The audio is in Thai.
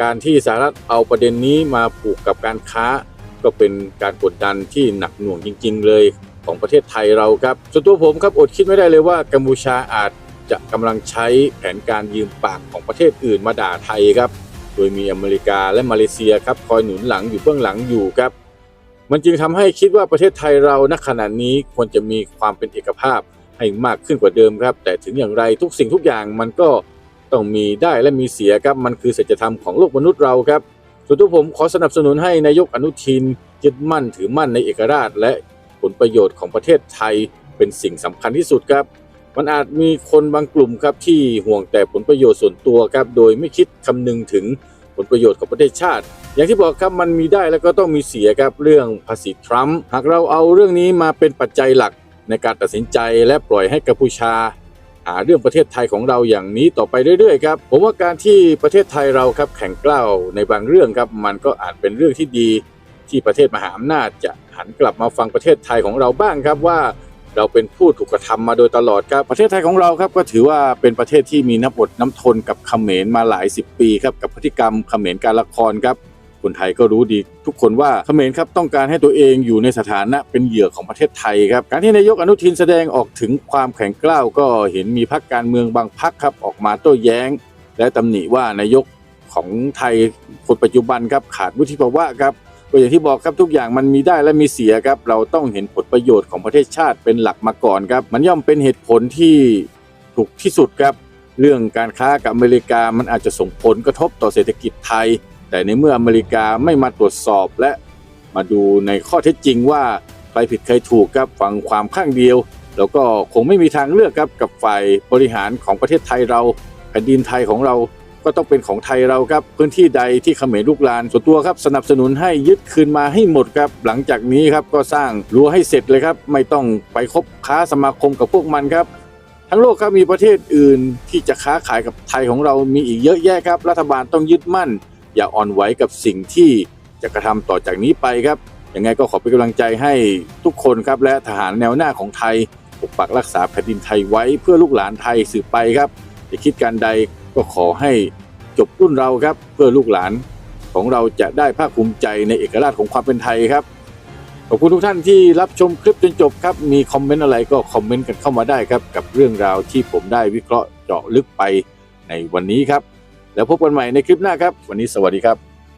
การที่สหรัฐเอาประเด็นนี้มาผูกกับการค้า ก็เป็นการกดดันที่หนักหน่วงจริง ๆ เลยของประเทศไทยเราครับ ส่วนตัวผมครับอดคิดไม่ได้เลยว่ากัมพูชาอาจจะกำลังใช้แผนการยืมปากของประเทศอื่นมาด่าไทยครับ โดยมีอเมริกาและมาเลเซียครับคอยหนุนหลังอยู่เบื้องหลังอยู่ครับ มันจึงทำให้คิดว่าประเทศไทยเราณขณะนี้ควรจะมีความเป็นเอกภาพให้มากขึ้นกว่าเดิมครับ แต่ถึงอย่างไรทุกสิ่งทุกอย่างมันก็ ต้องมีได้และมีเสียครับมันคือสัจธรรมของโลกมนุษย์เราครับส่วนตัวผมขอสนับสนุนให้นายกอนุทินยึดมั่นถือมั่นในเอกราช และผลประโยชน์ของประเทศไทยเป็นสิ่งสำคัญที่สุดครับ มันอาจมีคนบางกลุ่มครับที่ห่วงแต่ผลประโยชน์ส่วนตัวครับโดยไม่คิดคำนึงถึงผลประโยชน์ของประเทศชาติ อย่างที่บอกครับมันมีได้แล้วก็ต้องมีเสียครับเรื่องภาษีทรัมป์หากเราเอาเรื่องนี้มาเป็นปัจจัยหลักในการตัดสินใจและปล่อยให้กัมพูชา หาเรื่องประเทศไทยของเราอย่างนี้ต่อไปเรื่อยๆครับผมว่าการที่ประเทศไทยเราครับแข่งกล้าวในบางเรื่องครับมันก็อาจเป็นเรื่องที่ดี ที่ประเทศมหาอำนาจจะหันกลับมาฟังประเทศไทยของเราบ้างครับว่าเราเป็นผู้ถูกกระทำมาโดยตลอดครับ ประเทศไทยของเราครับก็ถือว่าเป็นประเทศที่มีน้ำอดน้ำทนกับเขมรมาหลายสิบปีครับกับพฤติกรรมเขมรการละครครับ คนไทยก็รู้ดีทุกคนว่าเขมรครับต้องการให้ตัวเองอยู่ในสถานะเป็นเหยื่อของประเทศไทยครับการที่นายกอนุทินแสดงออกถึงความแข็งกร้าวก็เห็นมีพรรคการเมืองบางพรรครับออกมาโต้แย้ง และตำหนิว่านายกของไทยคนปัจจุบันครับขาดวุฒิภาวะครับก็อย่างที่บอกครับทุกอย่างมันมีได้และมีเสียครับ เราต้องเห็นผลประโยชน์ของประเทศชาติเป็นหลักมาก่อนครับ มันย่อมเป็นเหตุผลที่ถูกที่สุดครับ เรื่องการค้ากับอเมริกามันอาจจะส่งผลกระทบต่อเศรษฐกิจไทย แต่ในเมื่ออเมริกาไม่มาตรวจสอบและมาดูในข้อเท็จจริงว่าใครผิดใครถูกครับฟังความข้างเดียว แล้วก็คงไม่มีทางเลือกครับกับฝ่ายบริหารของประเทศไทยเราแผ่นดินไทยของเราก็ต้องเป็นของไทยเราครับ พื้นที่ใดที่เขมรลุกลานส่วนตัวครับ สนับสนุนให้ยึดคืนมาให้หมดครับ หลังจากนี้ครับก็สร้างรั้วให้เสร็จเลยครับ ไม่ต้องไปคบค้าสมาคมกับพวกมันครับ ทั้งโลกครับมีประเทศอื่นที่จะค้าขายกับไทยของเรามีอีกเยอะแยะครับ รัฐบาลต้องยึดมั่น อย่าอ่อนไหวกับสิ่งที่จะกระทำต่อจากนี้ไปครับยังไงก็ขอเป็นกำลังใจให้ทุกคนครับและทหารแนวหน้าของไทยปกปักรักษาแผ่นดินไทยไว้เพื่อลูกหลานไทยสืบไปครับจะคิดการใดก็ขอให้จบรุ่นเราครับ เพื่อลูกหลานของเราจะได้ภาคภูมิใจในเอกราชของความเป็นไทยครับขอบคุณทุกท่านที่รับชมคลิปจนจบครับ มีคอมเมนต์อะไรก็คอมเมนต์กันเข้ามาได้ครับ กับเรื่องราวที่ผมได้วิเคราะห์เจาะลึกไปในวันนี้ครับ แล้วพบกันใหม่ในคลิปหน้าครับ วันนี้สวัสดีครับ